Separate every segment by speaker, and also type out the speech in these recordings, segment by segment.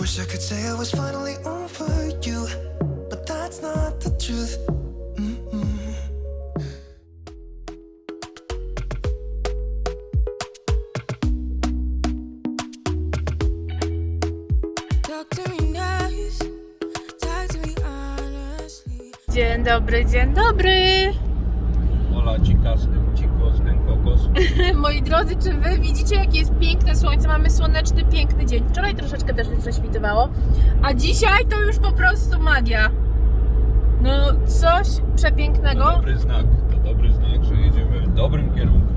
Speaker 1: Wish I could say I was finally over you, but that's not the truth.
Speaker 2: Dzień dobry, dzień dobry.
Speaker 3: Ola cikas, cikos,
Speaker 2: Moi drodzy, czy wy widzicie, jakie jest piękne słońce? Mamy słoneczny, piękny dzień. Wczoraj troszeczkę też prześwitywało, a dzisiaj to już po prostu magia. No, coś
Speaker 3: To
Speaker 2: przepięknego.
Speaker 3: dobry znak, to dobry znak, że jedziemy w dobrym kierunku.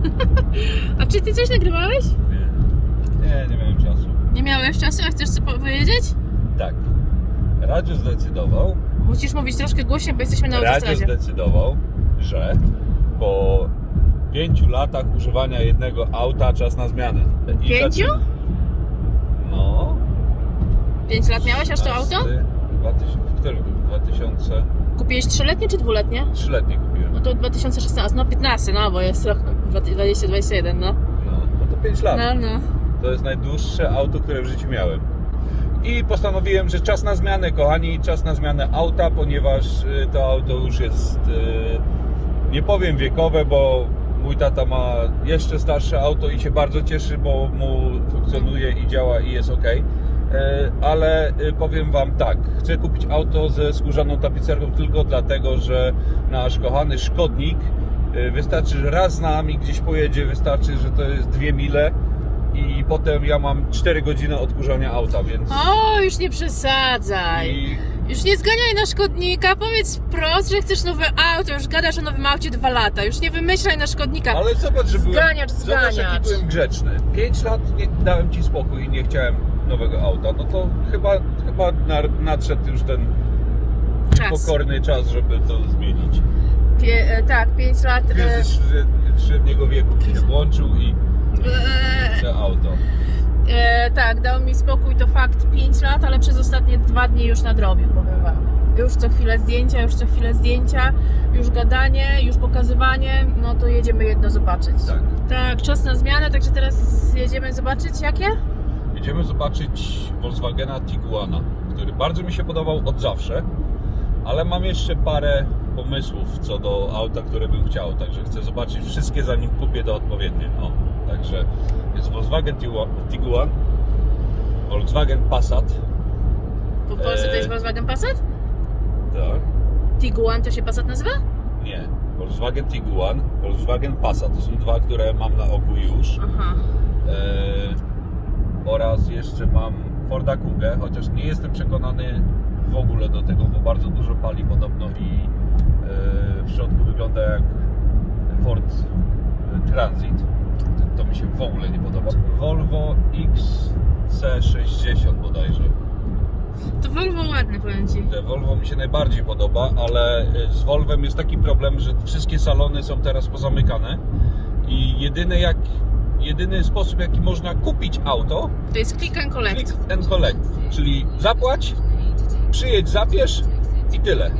Speaker 2: A czy ty coś nagrywałeś?
Speaker 3: Nie, nie, nie miałem czasu.
Speaker 2: Nie miałeś czasu, a chcesz sobie powiedzieć?
Speaker 3: Tak. Radio zdecydował,
Speaker 2: Musisz mówić troszkę głośniej, bo jesteśmy na
Speaker 3: Radio
Speaker 2: autostradzie.
Speaker 3: zdecydował, że po pięciu latach używania jednego auta czas na zmianę. I
Speaker 2: Pięciu?
Speaker 3: zaczy- No.
Speaker 2: 5 lat miałeś aż to auto?
Speaker 3: 16, 2000, w którym był? 2003
Speaker 2: Kupiłeś trzyletnie czy dwuletnie?
Speaker 3: letnie kupiłem.
Speaker 2: No to 2016, no 15, no bo jest rok 2021, no.
Speaker 3: No, no to 5 lat.
Speaker 2: No, no.
Speaker 3: To jest najdłuższe auto, które w życiu miałem. I postanowiłem, że czas na zmianę, kochani, czas na zmianę auta, ponieważ y, to auto już jest, y, nie powiem wiekowe, bo mój tata ma jeszcze starsze auto i się bardzo cieszy, bo mu funkcjonuje i działa i jest ok. Ale y, powiem Wam tak, chcę kupić auto ze skórzaną tapicerką tylko dlatego, że nasz kochany szkodnik y, wystarczy, że raz z nami gdzieś pojedzie, wystarczy, że to jest dwie mile i potem ja mam 4 godziny odkurzania auta, więc...
Speaker 2: O, już nie przesadzaj.
Speaker 3: I
Speaker 2: Już nie zganiaj na szkodnika, powiedz wprost, że chcesz nowe auto, już gadasz o nowym aucie dwa lata, już nie wymyślaj na szkodnika.
Speaker 3: Ale zobacz, że byłem,
Speaker 2: Zganiacz,
Speaker 3: zobacz, jaki byłem grzeczny. 5 lat nie, dałem Ci spokój i nie chciałem nowego auta. No to chyba, chyba nadszedł już ten
Speaker 2: Czas.
Speaker 3: pokorny czas, żeby to zmienić.
Speaker 2: Pie, e, tak, 5 lat. E,
Speaker 3: Kryzys śred- średniego wieku się włączył i
Speaker 2: e,
Speaker 3: to auto.
Speaker 2: e, tak, dał mi spokój, to fakt 5 lat, ale przez ostatnie dwa dni już nadrobił, powiem wam. Już co chwilę zdjęcia, już co chwilę zdjęcia, już gadanie, już pokazywanie, no to jedziemy jedno zobaczyć.
Speaker 3: Tak.
Speaker 2: Tak, czas na zmianę, także teraz jedziemy zobaczyć jakie?
Speaker 3: Jedziemy zobaczyć Volkswagena Tiguana, który bardzo mi się podobał od zawsze, ale mam jeszcze parę pomysłów co do auta, które bym chciał, także chcę zobaczyć wszystkie zanim kupię to odpowiednie. O, także jest Volkswagen Tigu- Tiguan, Volkswagen Passat,
Speaker 2: Po Polsce to jest Volkswagen Passat?
Speaker 3: tak?
Speaker 2: Tiguan to się Passat nazywa?
Speaker 3: Nie, Volkswagen Tiguan, Volkswagen Passat, to są dwa, które mam na oku już.
Speaker 2: Aha.
Speaker 3: E, oraz jeszcze mam Forda Kugę, chociaż nie jestem przekonany w ogóle do tego, bo bardzo dużo pali podobno i e, w środku wygląda jak Ford e, Transit. To, to mi się w ogóle nie podoba. Volvo XC60 bodajże.
Speaker 2: To Volvo ładne, powiem Ci.
Speaker 3: Te Volvo mi się najbardziej podoba, ale e, z Volvem jest taki problem, że wszystkie salony są teraz pozamykane i jedyny jak jedyny sposób jaki można kupić auto
Speaker 2: To jest click and collect.
Speaker 3: Click and collect, czyli zapłać, przyjedź, zabierz i tyle.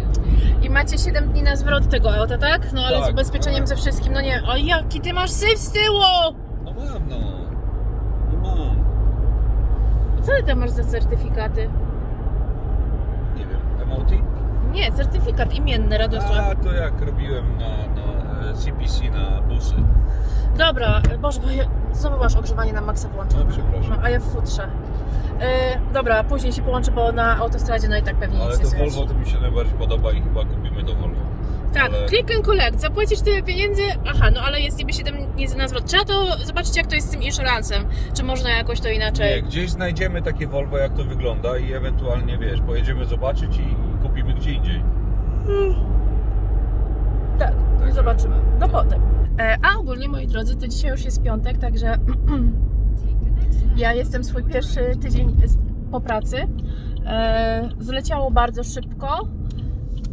Speaker 2: I macie 7 dni na zwrot tego auta, tak? No ale z
Speaker 3: Tak,
Speaker 2: ubezpieczeniem
Speaker 3: tak.
Speaker 2: ze wszystkim, no nie. O jaki ty masz syf z tyłu!
Speaker 3: No mam, no. No mam.
Speaker 2: Co ty tam masz za certyfikaty?
Speaker 3: Nie wiem, MOT?
Speaker 2: Nie, certyfikat imienny, Radosław.
Speaker 3: A, to jak robiłem na, na e, CPC na busy.
Speaker 2: Dobra, Boże, bo ja, znowu masz ogrzewanie na maksa włączone.
Speaker 3: No, przepraszam.
Speaker 2: No, a ja w futrze. Yy, dobra, później się połączę, bo na autostradzie no i tak pewnie
Speaker 3: Ale
Speaker 2: nic nie
Speaker 3: to
Speaker 2: słychać.
Speaker 3: Volvo to mi się najbardziej podoba i chyba kupimy to Volvo.
Speaker 2: Tak,
Speaker 3: ale-
Speaker 2: click and collect, zapłacisz tyle pieniędzy, aha, no ale jest niby 7 dni na zwrot. Trzeba to zobaczyć jak to jest z tym insurancem, czy można jakoś to
Speaker 3: Nie,
Speaker 2: inaczej.
Speaker 3: gdzieś znajdziemy takie Volvo, jak to wygląda i ewentualnie, wiesz, pojedziemy zobaczyć i kupimy gdzie indziej.
Speaker 2: Tak,
Speaker 3: Także-
Speaker 2: zobaczymy. No potem. E, a ogólnie, moi drodzy, to dzisiaj już jest piątek, także ja jestem swój pierwszy tydzień po pracy. E, zleciało bardzo szybko.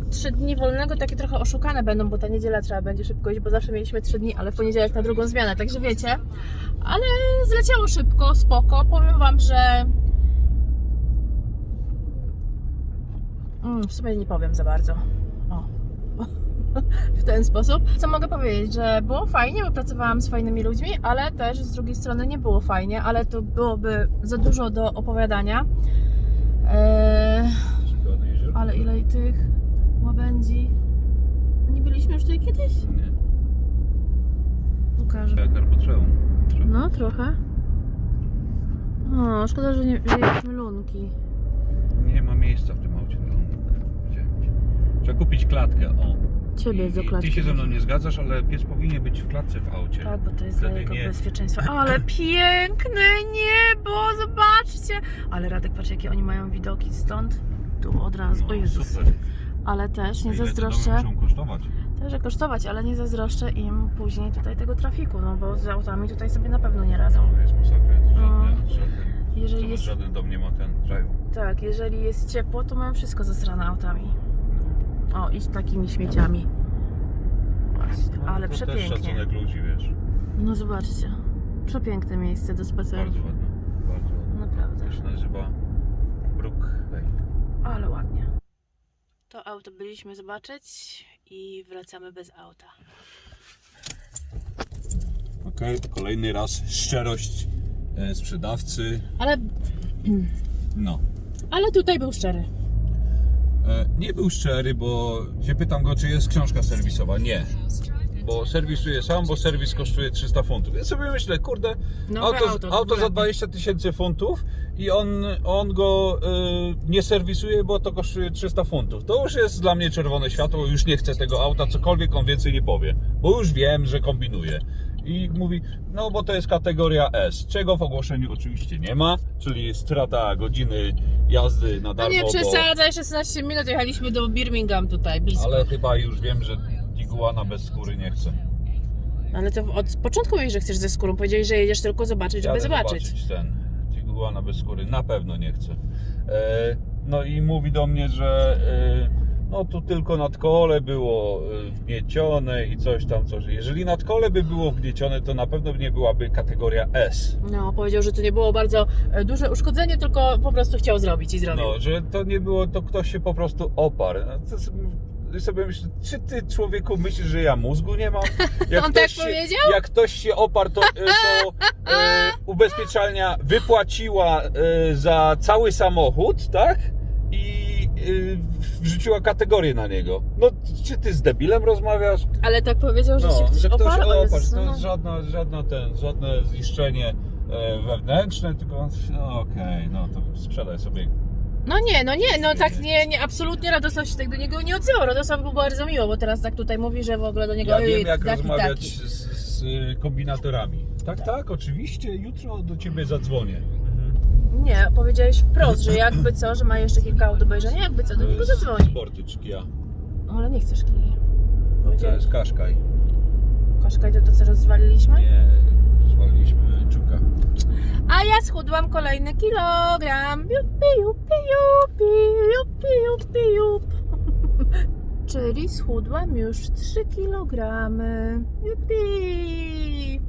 Speaker 2: Trzy dni wolnego takie trochę oszukane będą, bo ta niedziela trzeba będzie szybko iść, bo zawsze mieliśmy trzy dni, ale w poniedziałek na drugą zmianę, także wiecie. Ale zleciało szybko, spoko. Powiem Wam, że Mm, w sumie nie powiem za bardzo. W ten sposób. Co mogę powiedzieć, że było fajnie, bo pracowałam z fajnymi ludźmi, ale też z drugiej strony nie było fajnie, ale to byłoby za dużo do opowiadania. Eee, ale ile tych łabędzi. Nie byliśmy już tutaj kiedyś?
Speaker 3: Nie.
Speaker 2: Pokażę.
Speaker 3: Jak arbotreum.
Speaker 2: No, trochę. O, szkoda, że nie wzięliśmy lunki.
Speaker 3: Nie ma miejsca w tym aucie dla. Trzeba kupić klatkę, o.
Speaker 2: Ciebie do klatki.
Speaker 3: Ty się ze mną nie zgadzasz, ale pies powinien być w klatce w aucie.
Speaker 2: Tak, bo to jest dla
Speaker 3: Wtedy
Speaker 2: jego
Speaker 3: nie.
Speaker 2: bezpieczeństwa. Ale piękne niebo, zobaczcie! Ale Radek, patrz jakie oni mają widoki stąd. Tu od razu, o
Speaker 3: No,
Speaker 2: Jezus.
Speaker 3: super.
Speaker 2: Ale też nie
Speaker 3: Ile te domy
Speaker 2: zazdroszczę,
Speaker 3: muszą kosztować?
Speaker 2: też kosztować, ale nie zazdroszczę im później tutaj tego trafiku, no bo z autami tutaj sobie na pewno nie radzą.
Speaker 3: To jest masakra. Żadne,
Speaker 2: No.
Speaker 3: żaden,
Speaker 2: Jeżeli jest,
Speaker 3: żaden dom nie ma ten drive.
Speaker 2: tak, jeżeli jest ciepło, to mają wszystko zasrane autami. O, i z takimi śmieciami. Właśnie,
Speaker 3: No,
Speaker 2: ale
Speaker 3: to też
Speaker 2: przepięknie.
Speaker 3: szacunek ludzi, wiesz.
Speaker 2: No zobaczcie, przepiękne miejsce do spacerów.
Speaker 3: Bardzo ładne. Bardzo ładne.
Speaker 2: Naprawdę.
Speaker 3: To się nazywa Brookhaven.
Speaker 2: Ale ładnie. To auto byliśmy zobaczyć i wracamy bez auta.
Speaker 3: Okej, kolejny raz szczerość e, sprzedawcy.
Speaker 2: Ale,
Speaker 3: No.
Speaker 2: ale tutaj był szczery.
Speaker 3: E, nie był szczery, bo się pytam go, czy jest książka serwisowa. Nie. Bo serwisuje sam, bo serwis kosztuje 300 funtów. Ja sobie myślę, kurde,
Speaker 2: Nowe
Speaker 3: auto,
Speaker 2: auto,
Speaker 3: auto, za
Speaker 2: dokładnie.
Speaker 3: 20 tysięcy funtów i on, on go y, nie serwisuje, bo to kosztuje 300 funtów. To już jest dla mnie czerwone światło, już nie chcę tego auta, cokolwiek on więcej nie powie, bo już wiem, że kombinuje. I mówi, no bo to jest kategoria S, czego w ogłoszeniu oczywiście nie ma, czyli strata godziny jazdy na
Speaker 2: No
Speaker 3: darmo.
Speaker 2: nie
Speaker 3: bo-
Speaker 2: przesadzaj, 16 minut jechaliśmy do Birmingham tutaj, blisko.
Speaker 3: ale chyba już wiem, że Tiguana bez skóry nie chcę.
Speaker 2: Ale to od początku mówisz, że chcesz ze skórą. Powiedziałeś, że jedziesz tylko zobaczyć, żeby
Speaker 3: Jadę
Speaker 2: zobaczyć.
Speaker 3: zobaczyć ten Tiguana bez skóry. Na pewno nie chcę. E, no i mówi do mnie, że e, no tu tylko nadkole było e, wgniecione i coś tam, coś. Jeżeli nadkole by było wgniecione, to na pewno nie byłaby kategoria S.
Speaker 2: No, powiedział, że to nie było bardzo e, duże uszkodzenie, tylko po prostu chciał zrobić i zrobił.
Speaker 3: No, że to nie było, to ktoś się po prostu oparł. No, i sobie myślę, czy ty człowieku myślisz, że ja mózgu nie mam? Jak
Speaker 2: On tak
Speaker 3: ktoś się,
Speaker 2: powiedział?
Speaker 3: Jak ktoś się oparł, to, e, to e, ubezpieczalnia wypłaciła e, za cały samochód, tak? I wrzuciła kategorię na niego. No, czy ty z debilem rozmawiasz?
Speaker 2: Ale tak powiedział, że się
Speaker 3: No,
Speaker 2: ktoś
Speaker 3: że ktoś
Speaker 2: oparł.
Speaker 3: To jest żadna, żadna ten, żadne ziszczenie e, wewnętrzne, tylko no, okej, no to sprzedaj sobie
Speaker 2: No nie, no nie, no tak nie, nie, absolutnie Radosław się tak do niego nie odzywał. Radosław był bardzo miło, bo teraz tak tutaj mówi, że w ogóle do niego
Speaker 3: Ja
Speaker 2: "Ej,
Speaker 3: wiem jak
Speaker 2: taki,
Speaker 3: rozmawiać
Speaker 2: taki.
Speaker 3: z, z y, kombinatorami. Tak, tak, oczywiście. Jutro do ciebie zadzwonię.
Speaker 2: Nie, powiedziałeś wprost, że jakby co, że ma jeszcze kilka aut do obejrzenia, jakby co, do niego zadzwoni.
Speaker 3: Sportyczki, ja.
Speaker 2: No, ale nie chcesz kij.
Speaker 3: To
Speaker 2: Powiedziałeś,
Speaker 3: jest Kaszkaj.
Speaker 2: Kaszkaj to to co rozwaliliśmy?
Speaker 3: Nie, zwaliliśmy Czuka.
Speaker 2: A ja schudłam kolejny kilogram. Jupi, jupi, jupi, jupi, jupi, jup. Czyli schudłam już 3 kilogramy. Jupi.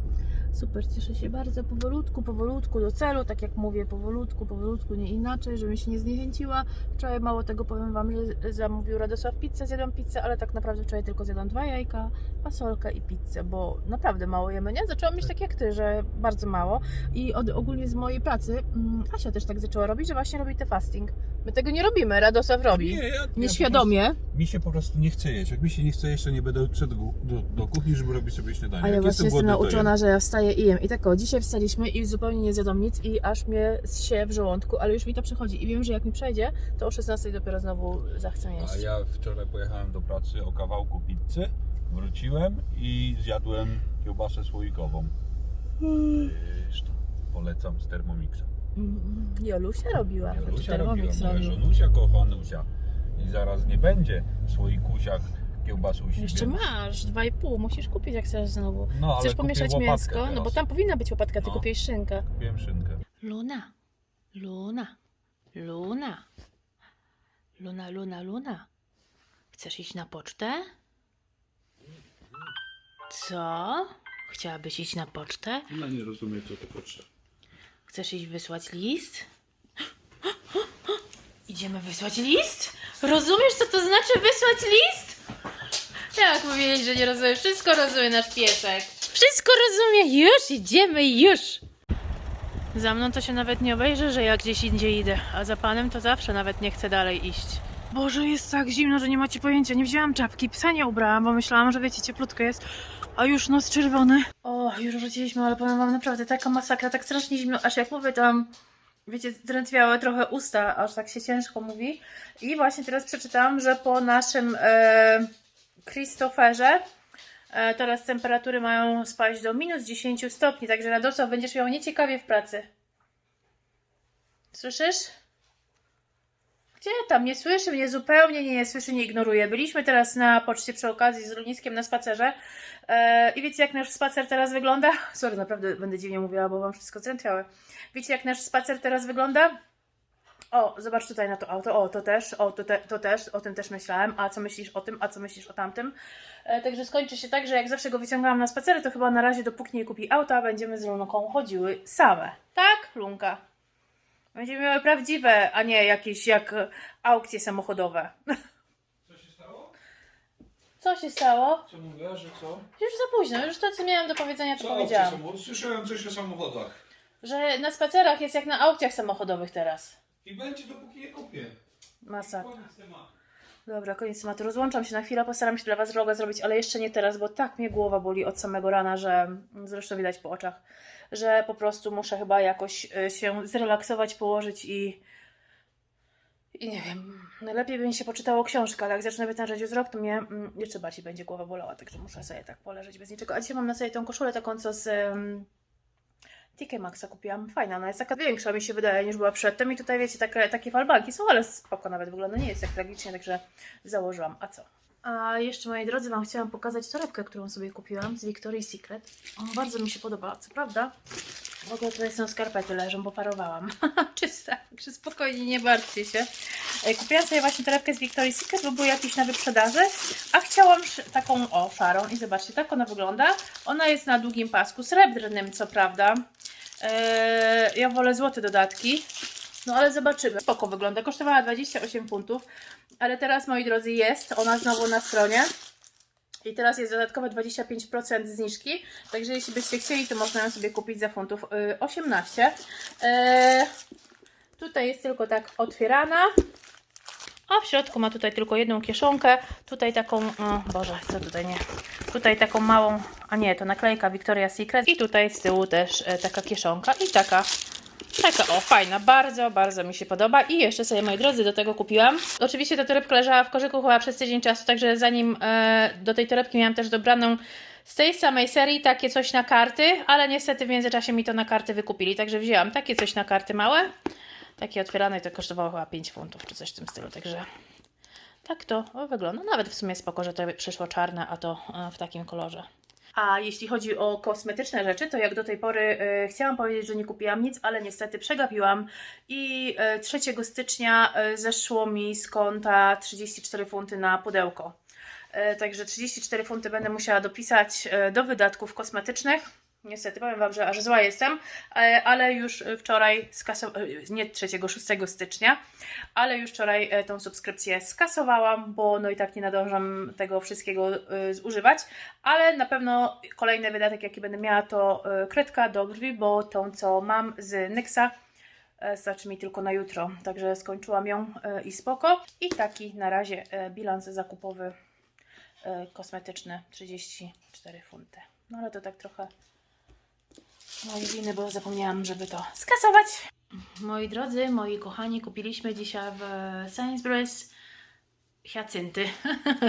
Speaker 2: Super, cieszę się bardzo. Powolutku, powolutku do celu. Tak jak mówię, powolutku, powolutku, nie inaczej, żebym się nie zniechęciła. Wczoraj mało tego powiem Wam, że zamówił Radosław pizzę, zjadłam pizzę, ale tak naprawdę wczoraj tylko zjadłam dwa jajka, fasolkę i pizzę, bo naprawdę mało jemy, nie? Zaczęłam mieć tak jak Ty, że bardzo mało. I od, ogólnie z mojej pracy mm, Asia też tak zaczęła robić, że właśnie robi te fasting. My tego nie robimy, Radosław robi.
Speaker 3: ja, ja
Speaker 2: Nieświadomie.
Speaker 3: po prostu- mi się po prostu nie chce jeść. Jak mi się nie chce jeść, to nie będę wszedł do, do, kuchni, żeby robić sobie śniadanie.
Speaker 2: A ja właśnie jestem
Speaker 3: to
Speaker 2: nauczona, że ja wstaję i jem. I tak o, dzisiaj wstaliśmy i zupełnie nie zjadłam nic i aż mnie się w żołądku, ale już mi to przechodzi. I wiem, że jak mi przejdzie, to o 16 dopiero znowu zachcę
Speaker 3: A
Speaker 2: jeść.
Speaker 3: ja wczoraj pojechałem do pracy o kawałku pizzy, wróciłem i zjadłem kiełbasę słoikową. To polecam z Thermomixem.
Speaker 2: Mm, Jolusia robiła, znaczy
Speaker 3: Janusia robiła,
Speaker 2: Thermomix
Speaker 3: moja
Speaker 2: robił.
Speaker 3: żonusia kochanusia. I zaraz nie będzie w kiełbasusi.
Speaker 2: Jeszcze
Speaker 3: więc-
Speaker 2: masz, dwa i pół, musisz kupić jak chcesz znowu.
Speaker 3: No, ale
Speaker 2: Chcesz pomieszać mięsko? No
Speaker 3: teraz.
Speaker 2: bo tam powinna być łopatka, ty
Speaker 3: No.
Speaker 2: kupiłeś szynkę.
Speaker 3: Kupiłem szynkę.
Speaker 2: Luna, Luna, Luna, Luna, Luna, Luna. Chcesz iść na pocztę? Co? Chciałabyś iść na pocztę?
Speaker 3: Ona nie rozumie, co to potrzeba.
Speaker 2: Chcesz iść wysłać list? Idziemy wysłać list? Rozumiesz, co to znaczy wysłać list? Jak powiedzieć, że nie rozumie? Wszystko rozumie nasz piesek. Wszystko rozumie. Już idziemy, już. Za mną to się nawet nie obejrzy, że ja gdzieś indziej idę, a za panem to zawsze nawet nie chcę dalej iść. Boże, jest tak zimno, że nie macie pojęcia. Nie wzięłam czapki, psa nie ubrałam, bo myślałam, że wiecie, cieplutko jest, a już nos czerwony. O, już wróciliśmy, ale powiem wam naprawdę, taka masakra, tak strasznie zimno, aż jak mówię tam, wiecie, zdrętwiały trochę usta, aż tak się ciężko mówi. I właśnie teraz przeczytałam, że po naszym e, Christopherze e, teraz temperatury mają spaść do minus 10 stopni, także Radosław będziesz miał nieciekawie w pracy. Słyszysz? Gdzie tam? Nie słyszy mnie zupełnie, nie, nie słyszy, nie ignoruje. Byliśmy teraz na poczcie przy okazji z Luniskiem na spacerze e, i wiecie jak nasz spacer teraz wygląda? Sorry, naprawdę będę dziwnie mówiła, bo wam wszystko zdrętwiałe. Wiecie jak nasz spacer teraz wygląda? O, zobacz tutaj na to auto. O, to też, o, to, te, to też, o tym też myślałem. A co myślisz o tym, a co myślisz o tamtym? E, także skończy się tak, że jak zawsze go wyciągałam na spacery, to chyba na razie, dopóki nie kupi auta, będziemy z Lunką chodziły same. Tak, Lunka? Będziemy miały prawdziwe, a nie jakieś jak aukcje samochodowe.
Speaker 3: Co się stało?
Speaker 2: Co się stało?
Speaker 3: Co mówiła, że co?
Speaker 2: Już za późno, już to co miałam do powiedzenia, to
Speaker 3: Co
Speaker 2: powiedziałam.
Speaker 3: aukcje samochody? Słyszałem coś o samochodach.
Speaker 2: Że na spacerach jest jak na aukcjach samochodowych teraz.
Speaker 3: I będzie dopóki je kupię.
Speaker 2: Masakra.
Speaker 3: Koniec tematu.
Speaker 2: Dobra, koniec tematu. Rozłączam się na chwilę, postaram się dla Was vloga zrobić, ale jeszcze nie teraz, bo tak mnie głowa boli od samego rana, że zresztą widać po oczach, że po prostu muszę chyba jakoś y, się zrelaksować, położyć i i nie wiem, najlepiej by mi się poczytało książkę, ale jak zacznę wytężać wzrok, to mnie mm, jeszcze bardziej będzie głowa bolała, także muszę sobie tak poleżeć bez niczego. A dzisiaj mam na sobie tą koszulę taką, co z um, TK Maxa kupiłam. Fajna, ona jest taka większa, mi się wydaje, niż była przedtem. I tutaj, wiecie, takie, takie falbanki są, ale spoko nawet wygląda, nie jest tak tragicznie, także założyłam. A co? A jeszcze, moi drodzy, Wam chciałam pokazać torebkę, którą sobie kupiłam z Victoria's Secret. Ona bardzo mi się podoba, co prawda. W ogóle tutaj są skarpety, leżą, bo parowałam. Czyste, także spokojnie, nie martwcie się. E, Kupiłam sobie właśnie torebkę z Victoria's Secret, bo był jakiś na wyprzedaży, a chciałam taką, o, szarą i zobaczcie, tak ona wygląda. Ona jest na długim pasku, srebrnym, co prawda. E, ja wolę złote dodatki, no ale zobaczymy. Spoko wygląda, kosztowała 28 funtów, ale teraz, moi drodzy, jest ona znowu na stronie. I teraz jest dodatkowe 25% zniżki, także jeśli byście chcieli, to można ją sobie kupić za funtów y, 18. E, tutaj jest tylko tak otwierana. A w środku ma tutaj tylko jedną kieszonkę. Tutaj taką, o Boże, co tutaj nie? Tutaj taką małą, a nie, to naklejka Victoria's Secret. I tutaj z tyłu też e, taka kieszonka i taka Taka o, fajna, bardzo, bardzo mi się podoba. I jeszcze sobie, moi drodzy, do tego kupiłam. Oczywiście ta torebka leżała w koszyku chyba przez tydzień czasu, także zanim e, do tej torebki miałam też dobraną z tej samej serii takie coś na karty, ale niestety w międzyczasie mi to na karty wykupili, także wzięłam takie coś na karty małe. Takie otwierane to kosztowało chyba 5 funtów, czy coś w tym stylu, także tak to wygląda. Nawet w sumie spoko, że to przyszło czarne, a to e, w takim kolorze. A jeśli chodzi o kosmetyczne rzeczy, to jak do tej pory e, chciałam powiedzieć, że nie kupiłam nic, ale niestety przegapiłam i e, 3 stycznia e, zeszło mi z konta 34 funty na pudełko. E, także 34 funty będę musiała dopisać e, do wydatków kosmetycznych. Niestety powiem Wam, że aż zła jestem, e, ale już wczoraj, skasowałam, nie 3, 6 stycznia, ale już wczoraj e, tą subskrypcję skasowałam, bo no i tak nie nadążam tego wszystkiego e, zużywać, ale na pewno kolejny wydatek, jaki będę miała, to e, kredka do brwi, bo tą, co mam z Nyxa, e, starczy mi tylko na jutro, także skończyłam ją e, i spoko. I taki na razie e, bilans zakupowy e, kosmetyczny 34 funty. No ale to tak trochę mojej winy, bo zapomniałam, żeby to skasować. Moi drodzy, moi kochani, kupiliśmy dzisiaj w Sainsbury's hiacynty.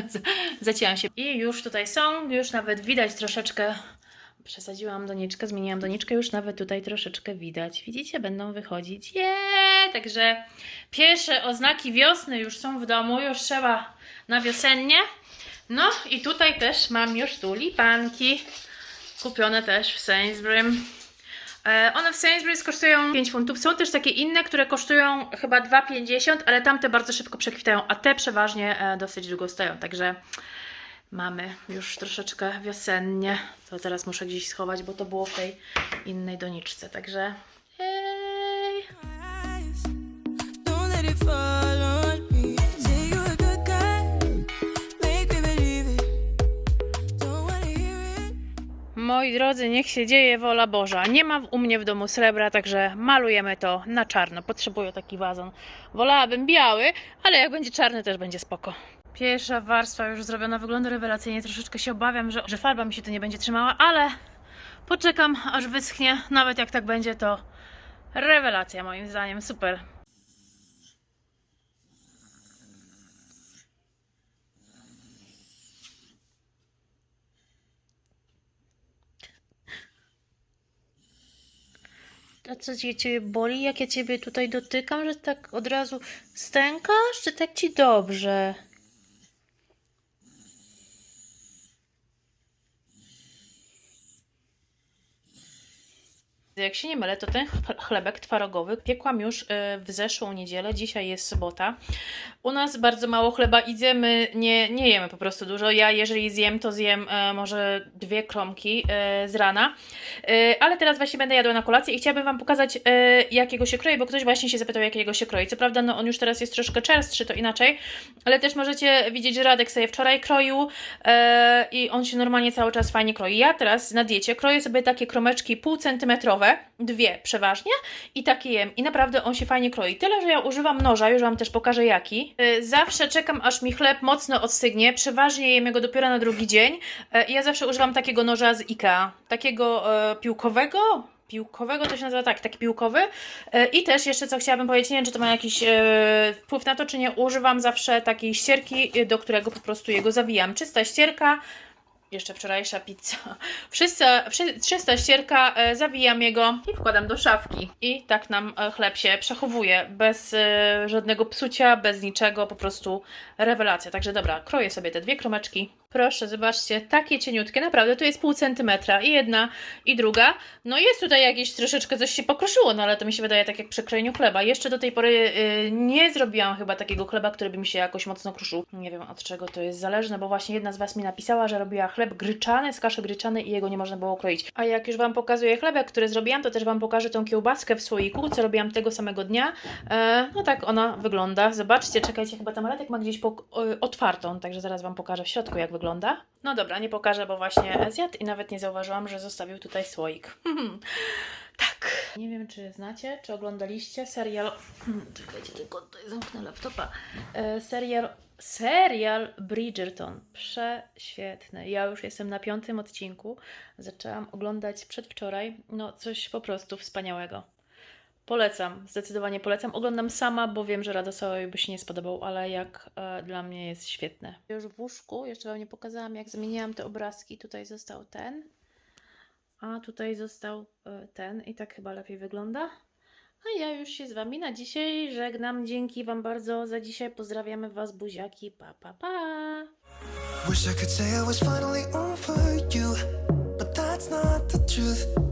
Speaker 2: Zacięłam się. I już tutaj są, już nawet widać troszeczkę. Przesadziłam doniczkę, zmieniłam doniczkę, już nawet tutaj troszeczkę widać. Widzicie, będą wychodzić. Jeee! Także pierwsze oznaki wiosny już są w domu, już trzeba na wiosennie. No i tutaj też mam już tulipanki. Kupione też w Sainsbury. E, One w Sainsbury's kosztują 5 funtów. Są też takie inne, które kosztują chyba 2,50, ale tamte bardzo szybko przekwitają, a te przeważnie e, dosyć długo stoją. Także mamy już troszeczkę wiosennie. To teraz muszę gdzieś schować, bo to było w tej innej doniczce. Także ej. Moi drodzy, niech się dzieje wola Boża. Nie ma u mnie w domu srebra, także malujemy to na czarno. Potrzebuję taki wazon. Wolałabym biały, ale jak będzie czarny, też będzie spoko. Pierwsza warstwa już zrobiona, wygląda rewelacyjnie. Troszeczkę się obawiam, że, że farba mi się tu nie będzie trzymała, ale poczekam aż wyschnie. Nawet jak tak będzie, to rewelacja moim zdaniem. Super. A co cię, ciebie boli, jak ja ciebie tutaj dotykam, że tak od razu stękasz, czy tak ci dobrze? Jak się nie mylę, to ten ch- chlebek twarogowy piekłam już y, w zeszłą niedzielę. Dzisiaj jest sobota. U nas bardzo mało chleba idziemy, nie, nie jemy po prostu dużo. Ja jeżeli zjem, to zjem e, może dwie kromki e, z rana. Ale teraz właśnie będę jadła na kolację i chciałabym Wam pokazać, jakiego się kroi, bo ktoś właśnie się zapytał, jakiego się kroi. Co prawda, no on już teraz jest troszkę czerstszy, to inaczej, ale też możecie widzieć, że Radek sobie wczoraj kroił i on się normalnie cały czas fajnie kroi. Ja teraz na diecie kroję sobie takie kromeczki dwie przeważnie i takie jem. I naprawdę on się fajnie kroi. Tyle, że ja używam noża, już Wam też pokażę jaki. E, zawsze czekam, aż mi chleb mocno odstygnie. Przeważnie jem go dopiero na drugi dzień. I ja zawsze używam takiego noża z Ikea. Takiego e, piłkowego. Piłkowego to się nazywa tak, taki piłkowy. I też jeszcze co chciałabym powiedzieć, nie wiem czy to ma jakiś wpływ na to, czy nie, używam zawsze takiej ścierki, do którego po prostu jego zawijam. Czysta ścierka, jeszcze wczorajsza pizza. Czysta, wszy- czysta ścierka, e, zawijam jego i wkładam do szafki. I tak nam e, chleb się przechowuje, bez e, żadnego psucia, bez niczego, po prostu rewelacja. Także dobra, kroję sobie te dwie kromeczki. Proszę, zobaczcie, takie cieniutkie, naprawdę, tu jest pół centymetra i jedna i druga. No jest tutaj jakieś troszeczkę coś się pokruszyło, no ale to mi się wydaje tak jak przy krojeniu chleba. Jeszcze do tej pory y, nie zrobiłam chyba takiego chleba, który by mi się jakoś mocno kruszył. Nie wiem od czego to jest zależne, bo właśnie jedna z Was mi napisała, że robiła chleb gryczany z kaszy gryczanej i jego nie można było kroić. A jak już Wam pokazuję chlebek, który zrobiłam, to też Wam pokażę tą kiełbaskę w słoiku, co robiłam tego samego dnia. E, no tak ona wygląda. Zobaczcie, czekajcie, chyba tam Radek ma gdzieś y, otwartą, także zaraz Wam pokażę w środku jak wygląda. No dobra, nie pokażę, bo właśnie zjadł i nawet nie zauważyłam, że zostawił tutaj słoik. tak. Nie wiem, czy znacie, czy oglądaliście serial... Czekajcie, tylko tutaj zamknę laptopa. E, serial... Serial Bridgerton. Prześwietny. Ja już jestem na piątym odcinku. Zaczęłam oglądać przedwczoraj. No, coś po prostu wspaniałego. Polecam, zdecydowanie polecam. Oglądam sama, bo wiem, że Radosowi by się nie spodobał, ale jak e, dla mnie jest świetne. Już w łóżku, jeszcze Wam nie pokazałam, jak zmieniałam te obrazki. Tutaj został ten, a tutaj został e, ten i tak chyba lepiej wygląda. A ja już się z Wami na dzisiaj żegnam. Dzięki Wam bardzo za dzisiaj. Pozdrawiamy Was, buziaki. Pa, pa, pa.
Speaker 1: Wish I could say I was finally over you, but that's not the truth.